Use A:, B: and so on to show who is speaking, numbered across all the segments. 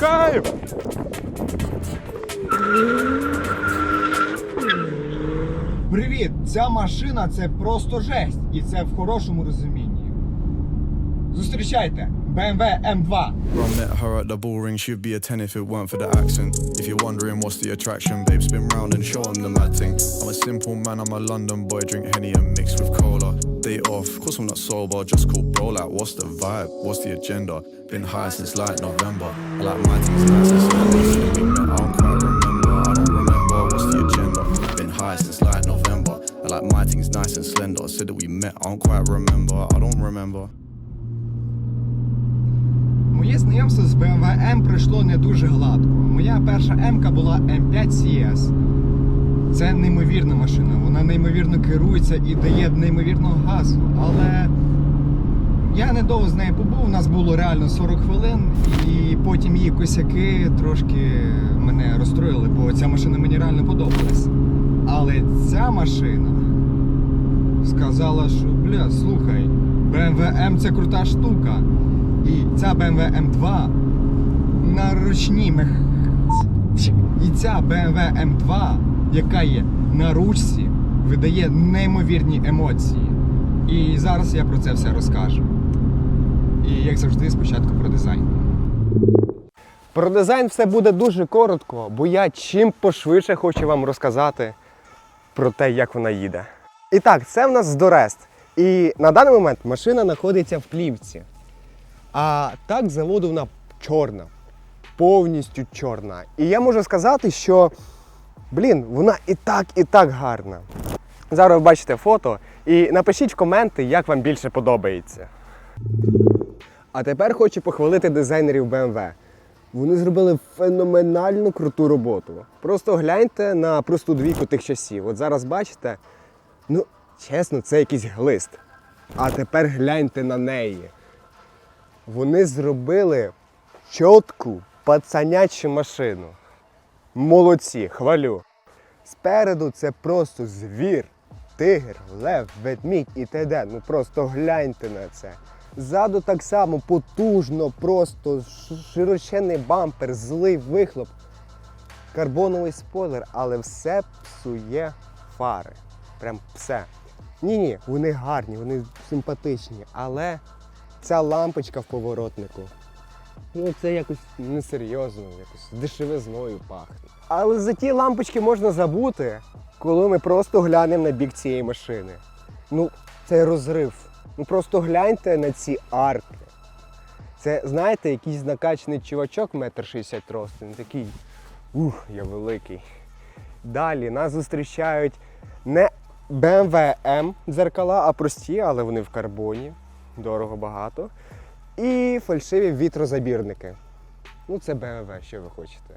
A: Тікаю!
B: Привіт! Ця машина це просто жесть. І це в хорошому розумінні. Зустрічайте BMW M2.
C: I met her at the ball ring, she'd be a 10 if it weren't for the accent. If you're wondering what's the attraction, babe, spin round and show 'em the mad thing. I'm a simple man, I'm a London boy, drink Henny and mix with cola. Day off, course I'm not sober, just call bro, like, what's the vibe? What's the agenda? Been high since like November. I like my things nice and slender. Should've been met, I don't quite remember, I don't remember, what's the agenda? Been high since like November. I like my things nice and slender. Said that we met, I don't quite remember, I don't remember.
B: Моє знайомство з BMW M пройшло не дуже гладко. Моя перша М була M5 CS. Це неймовірна машина. Вона неймовірно керується і дає неймовірного газу. Але я недовго з нею побув, у нас було реально 40 хвилин, і потім її косяки трошки мене розстроїли, бо ця машина мені реально подобалась. Але ця машина сказала, що бля, слухай, BMW M це крута штука. І ця BMW M2 на ручній мех... І ця BMW M2, яка є на ручці, видає неймовірні емоції. І зараз я про це все розкажу. І як завжди, спочатку про дизайн.
A: Про дизайн все буде дуже коротко, бо я чим пошвидше хочу вам розказати про те, як вона їде. І так, це в нас Дорест. І на даний момент машина знаходиться в плівці. А так заводу вона чорна. Повністю чорна. І я можу сказати, що, блін, вона і так, і так гарна. Зараз ви бачите фото і напишіть в коменти, як вам більше подобається. А тепер хочу похвалити дизайнерів BMW. Вони зробили феноменально круту роботу. Просто гляньте на просту двійку тих часів. От зараз бачите, ну, чесно, це якийсь глист. А тепер гляньте на неї. Вони зробили чітку пацанячу машину. Молодці, хвалю. Спереду це просто звір, тигр, лев, ведмідь і т.д. Ну просто гляньте на це. Ззаду так само потужно, просто ш- широченний бампер, злий вихлоп, карбоновий спойлер, але все псує фари. Прям все. Ні-ні, вони гарні, вони симпатичні, але ця лампочка в поворотнику. Ну, це якось несерйозно, якось дешевизною пахне. Але за ті лампочки можна забути, коли ми просто глянемо на бік цієї машини. Ну, це розрив. Ну просто гляньте на ці арки. Це, знаєте, якийсь накачаний чувачок, метр шістдесят росту, він такий, ух, я великий. Далі нас зустрічають не BMW M дзеркала, а прості, але вони в карбоні. Дорого багато. І фальшиві вітрозабірники. Ну, це BMW, що ви хочете.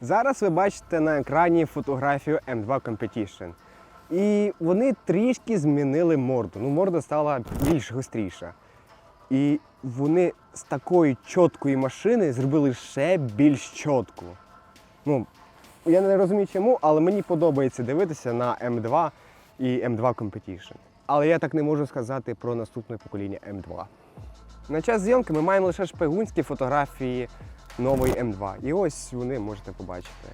A: Зараз ви бачите на екрані фотографію M2 Competition. І вони трішки змінили морду. Ну, морда стала більш гостріша. І вони з такої чіткої машини зробили ще більш чітку. Ну, я не розумію чому, але мені подобається дивитися на М2 і М2 Competition. Але я так не можу сказати про наступне покоління М2. На час зйомки ми маємо лише шпигунські фотографії нової М2. І ось вони можете побачити.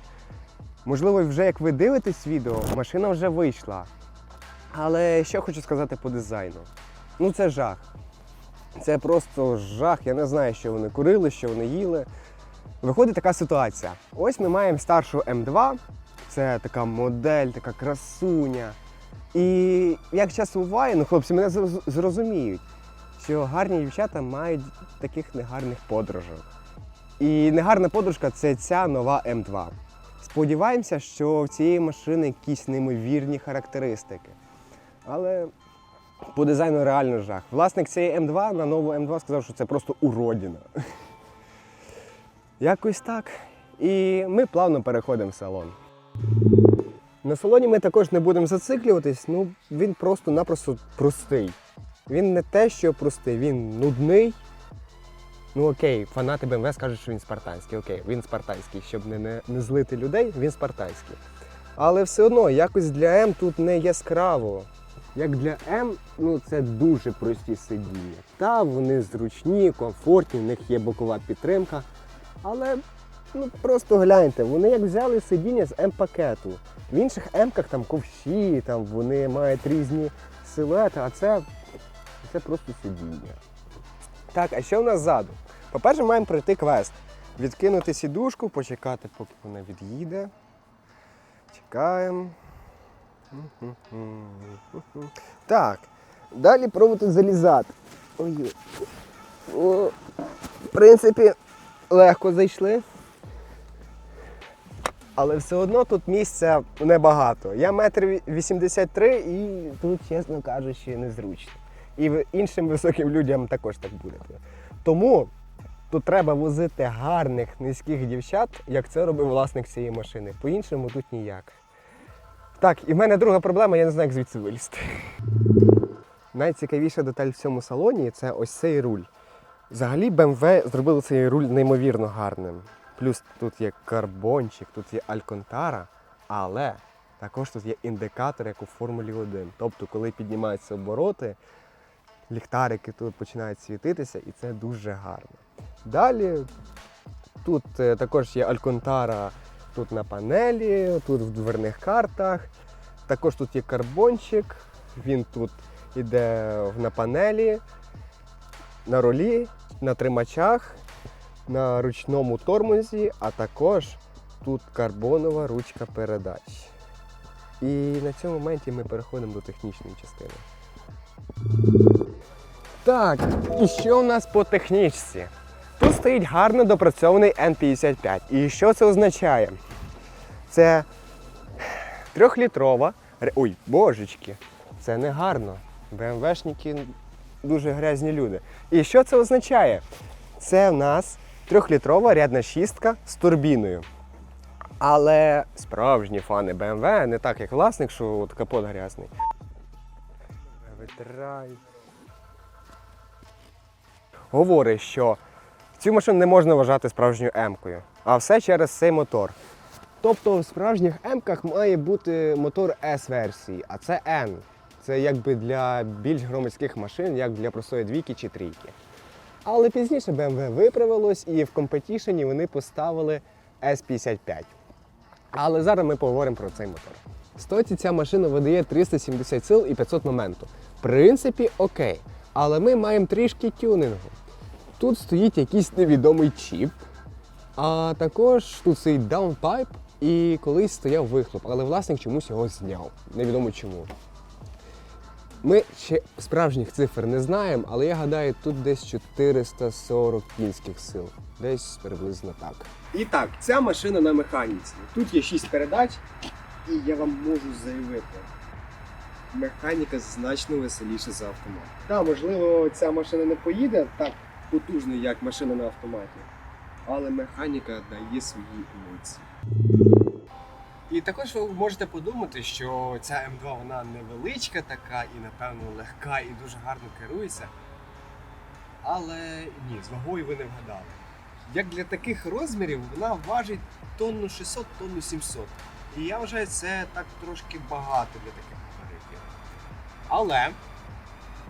A: Можливо, вже як ви дивитесь відео, машина вже вийшла. Але що хочу сказати по дизайну? Ну це жах. Це просто жах. Я не знаю, що вони курили, що вони їли. Виходить така ситуація. Ось ми маємо старшу М2, це така модель, така красуня. І як час буває, ну хлопці мене зрозуміють, що гарні дівчата мають таких негарних подружок. І негарна подружка це ця нова М2. Сподіваємося, що в цієї машини якісь неймовірні характеристики. Але по дизайну реально жах. Власник цієї М2 на нову М2 сказав, що це просто уродина. Якось так. І ми плавно переходимо в салон. На салоні ми також не будемо зациклюватись, ну він просто-напросто простий. Він не те, що простий, він нудний. Ну окей, фанати БМВ скажуть, що він спартанський. Окей, він спартанський, щоб не, не, не злити людей, він спартанський. Але все одно якось для М тут не яскраво. Як для М, ну це дуже прості сидіння. Та вони зручні, комфортні, в них є бокова підтримка. Але ну, просто гляньте, вони як взяли сидіння з М-пакету. В інших М-ках там ковші, там вони мають різні силуети, а це, це просто сидіння. Так, а що в нас ззаду? По-перше, маємо пройти квест. Відкинути сідушку, почекати, поки вона від'їде. Чекаємо. Так. Далі пробувати залізати. Ой. О, в принципі, легко зайшли. Але все одно тут місця небагато. Я метр вісімдесят три і тут, чесно кажучи, незручно. І іншим високим людям також так буде. Тому тут треба возити гарних низьких дівчат, як це робив власник цієї машини. По-іншому тут ніяк. Так, і в мене друга проблема, я не знаю, як звідси вилізти. Найцікавіша деталь в цьому салоні це ось цей руль. Взагалі BMW зробили цей руль неймовірно гарним. Плюс тут є карбончик, тут є альконтара, але також тут є індикатор, як у Формулі 1. Тобто, коли піднімаються обороти, ліхтарики тут починають світитися, і це дуже гарно. Далі тут е, також є альконтара тут на панелі, тут в дверних картах. Також тут є карбончик, він тут іде на панелі, на рулі, на тримачах, на ручному тормозі, а також тут карбонова ручка передач. І на цьому моменті ми переходимо до технічної частини. Так, і що у нас по технічці? Тут стоїть гарно допрацьований N55. І що це означає? Це трьохлітрова. Ой, божечки, це не гарно. БМВшники дуже грязні люди. І що це означає? Це в нас трьохлітрова рядна шістка з турбіною. Але справжні фани BMW, не так як власник, що от капот грязний. Витирай. Говорить, що цю машину не можна вважати справжньою М-кою, а все через цей мотор. Тобто в справжніх М-ках має бути мотор S-версії, а це N. Це якби для більш громадських машин, як для простої двійки чи трійки. Але пізніше BMW виправилось і в компетішені вони поставили S55. Але зараз ми поговоримо про цей мотор. Стоці ця машина видає 370 сил і 500 моменту. В принципі, окей. Але ми маємо трішки тюнингу. Тут стоїть якийсь невідомий чіп, а також тут стоїть даунпайп і колись стояв вихлоп, але власник чомусь його зняв. Невідомо чому. Ми ще справжніх цифр не знаємо, але я гадаю, тут десь 440 кінських сил. Десь приблизно так. І так, ця машина на механіці. Тут є 6 передач, і я вам можу заявити. Механіка значно веселіша за автомат. Так, можливо, ця машина не поїде так потужно, як машина на автоматі. Але механіка дає свої емоції. І також ви можете подумати, що ця М2 вона невеличка така і, напевно, легка і дуже гарно керується. Але ні, з вагою ви не вгадали. Як для таких розмірів вона важить тонну 600, тонну 700. І я вважаю, це так трошки багато для таких габаритів. Але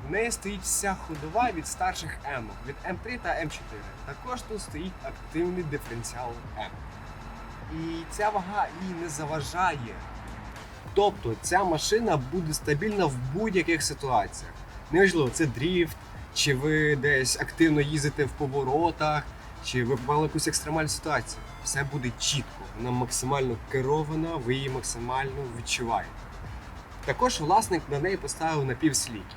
A: в неї стоїть вся ходова від старших М, від М3 та М4. Також тут стоїть активний диференціал М. І ця вага їй не заважає. Тобто ця машина буде стабільна в будь-яких ситуаціях. Неважливо, це дріфт, чи ви десь активно їздите в поворотах, чи ви попали в якусь екстремальну ситуацію. Все буде чітко, вона максимально керована, ви її максимально відчуваєте. Також власник на неї поставив напівсліки.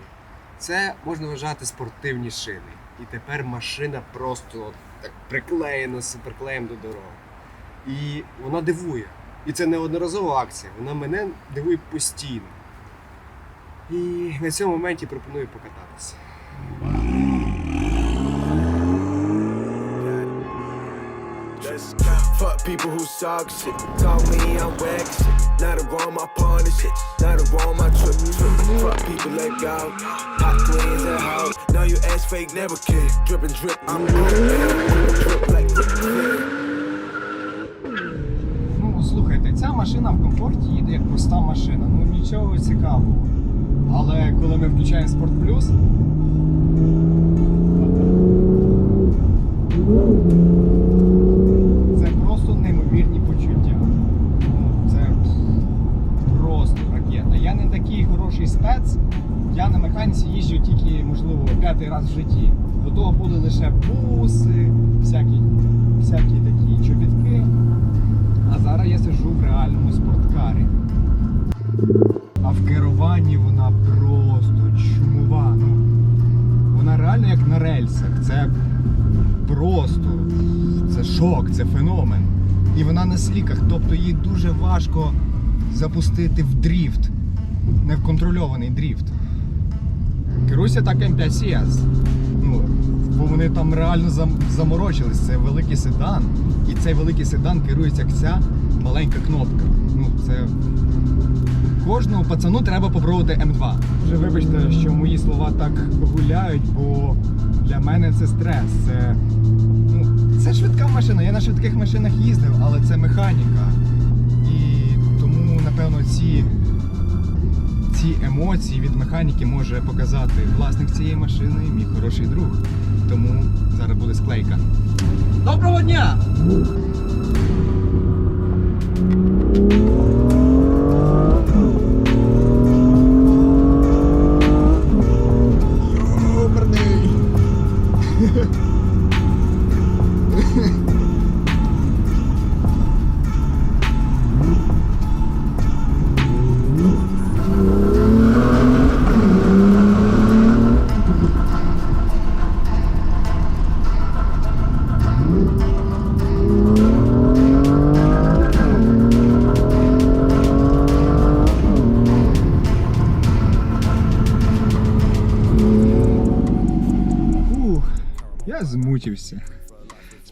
A: Це можна вважати спортивні шини. І тепер машина просто так приклеєна суперклеєм до дороги. І вона дивує. І це не одноразова акція, вона мене дивує постійно. І на цьому моменті пропоную покататися.
D: Fuck people who suck shit. Call me, I'm whack shit. Not around my partner shit. Not around my trip. trip. Fuck people let go. Hot twins at house. Now you ass fake, never kid. Drip and drip. I'm drip like drip clear.
B: машина в комфорті їде як проста машина. Ну нічого цікавого. Але коли ми включаємо спорт плюс. Це просто неймовірні почуття. Ну, це просто ракета. Я не такий хороший спец. Я на механіці їжджу тільки, можливо, п'ятий раз в житті. До того були лише буси, всякі, всякі такі чобітки. Зараз я сиджу в реальному спорткарі. А в керуванні вона просто чумова. Ну, вона реально як на рельсах. Це просто це шок, це феномен. І вона на сліках, тобто їй дуже важко запустити в дріфт. Невконтрольований дріфт. Керуйся так М5 CS. Бо вони там реально зам- заморочились. Це великий седан. І цей великий седан керується як ця маленька кнопка. Ну, це кожному пацану треба попробувати М2. Вже вибачте, що мої слова так гуляють, бо для мене це стрес. Це, ну, це швидка машина. Я на швидких машинах їздив, але це механіка. І тому, напевно, ці, ці емоції від механіки може показати власник цієї машини, мій хороший друг. Тому зараз буде склейка. Доброго дня!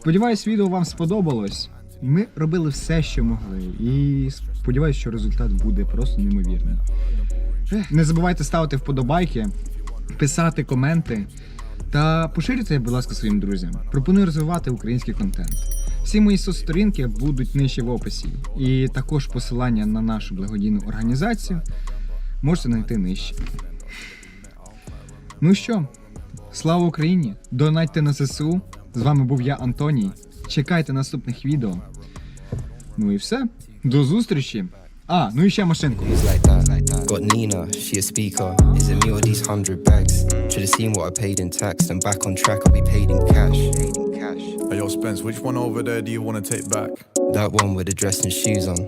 B: Сподіваюсь, відео вам сподобалось. Ми робили все, що могли. І сподіваюсь, що результат буде просто неймовірним. Не забувайте ставити вподобайки, писати коменти та поширюйте, будь ласка, своїм друзям. Пропоную розвивати український контент. Всі мої соцсторінки будуть нижче в описі. І також посилання на нашу благодійну організацію можете знайти нижче. Ну що, слава Україні! Донатьте на ЗСУ. З вами був я, Антоній. Чекайте наступних відео. Ну і все. До зустрічі. А, ну і ще машинку.
E: Got Nina, she a speaker. Is it me or these hundred bags? Should have seen what I paid in tax. And back on track, I'll be paid in cash. Paid in cash.
C: Hey, yo, Spence, which one over there do you want to take back?
E: That one with the dress and shoes on.